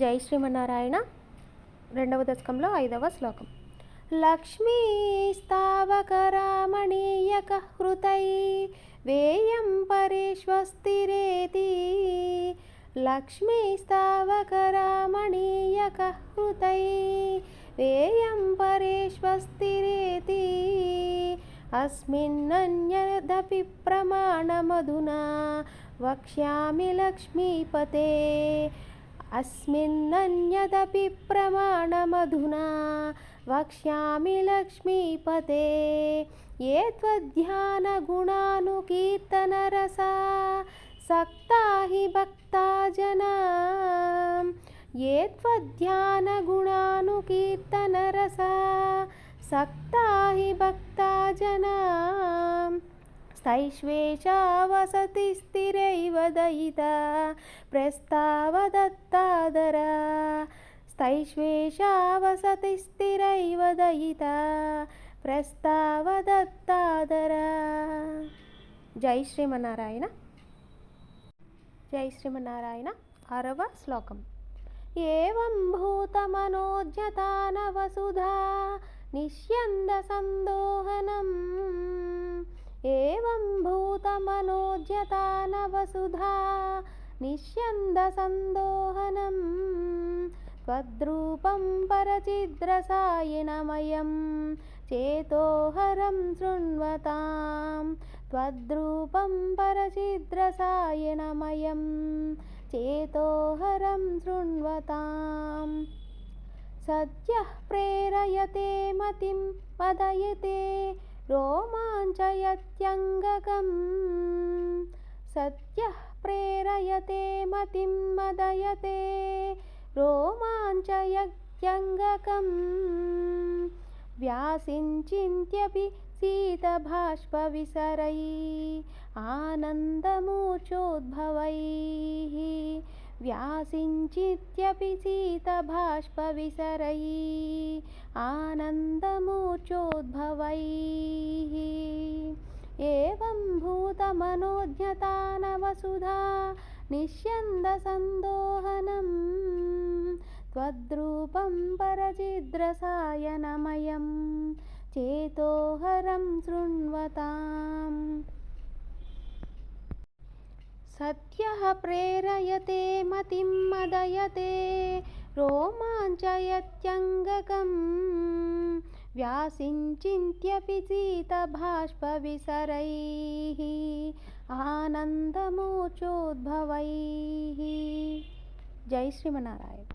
జై శ్రీమన్నారాయణ రెండవ దశకంలో ఐదవ శ్లోకం. లక్ష్మీ స్థావకరామణీయక హృతై వేయం పరేష్వస్తిరేతి లక్ష్మీ స్థావకరామణీయక హృతై వేయం పరేష్వస్తిరేతి అస్మిన్నన్యదపి ప్రమాణమధునా వక్ష్యామి లక్ష్మీపతే. अस्मिन्नन्यदपि प्रमाणमधुना वक्ष्यामि लक्ष्मीपते ये त्वध्यानगुणानुकीर्तनरसा सक्ता हि भक्ता जना ये त्वध्यानगुणानुकीर्तनरसा सक्ता हि भक्ता जना స్థైష్వేషా వసతి స్థిరైవ దయిత ప్రస్తావదత్తాదరా స్థైష్వేషా వసతి స్థిరైవ దయిత ప్రస్తావదత్తాదరా జై శ్రీమన్నారాయణ జై శ్రీమన్నారాయణ ఆరవ శ్లోకం ఏం భూతమనోజ్యతాన వసుధా నిష్యంద సందోహనం భూతమనోజ్యతాన వసుధా నిష్యందసందోహనం त्वद्रूपं परचिद्रसायिणमयं चेतोहरं शृण्वतां त्वद्रूपं परचिद्रसायिणमयं चेतोहरं शृण्वताम् सद्यः प्रेरयते मतिं पदयते रोमाञ्चयत्यङ्गकम्। सद्यः प्रेरयते मतिं मदयते। रोमाञ्चयत्यङ्गकं व्यासिञ्चिन्त्यपि शीतभाष्पविसरै आनन्दमूर्छोद्भवैः व्यासिञ्चित्यपि सीतभाष्पविसरैः आनन्दमूर्चोद्भवैः एवं भूतमनोज्ञतानवसुधा निष्यन्दसन्दोहनम् त्वद्रूपं परचिद्रसायनमयं चेतोहरं शृण्वताम्। सत्यः प्रेरयते मतिं मदयते रोमाञ्चयत्यङ्गकम् व्यासिञ्चिन्त्यपि सीतबाष्पविसरैः आनन्दमोचोद्भवैः जय श्रीमनारायण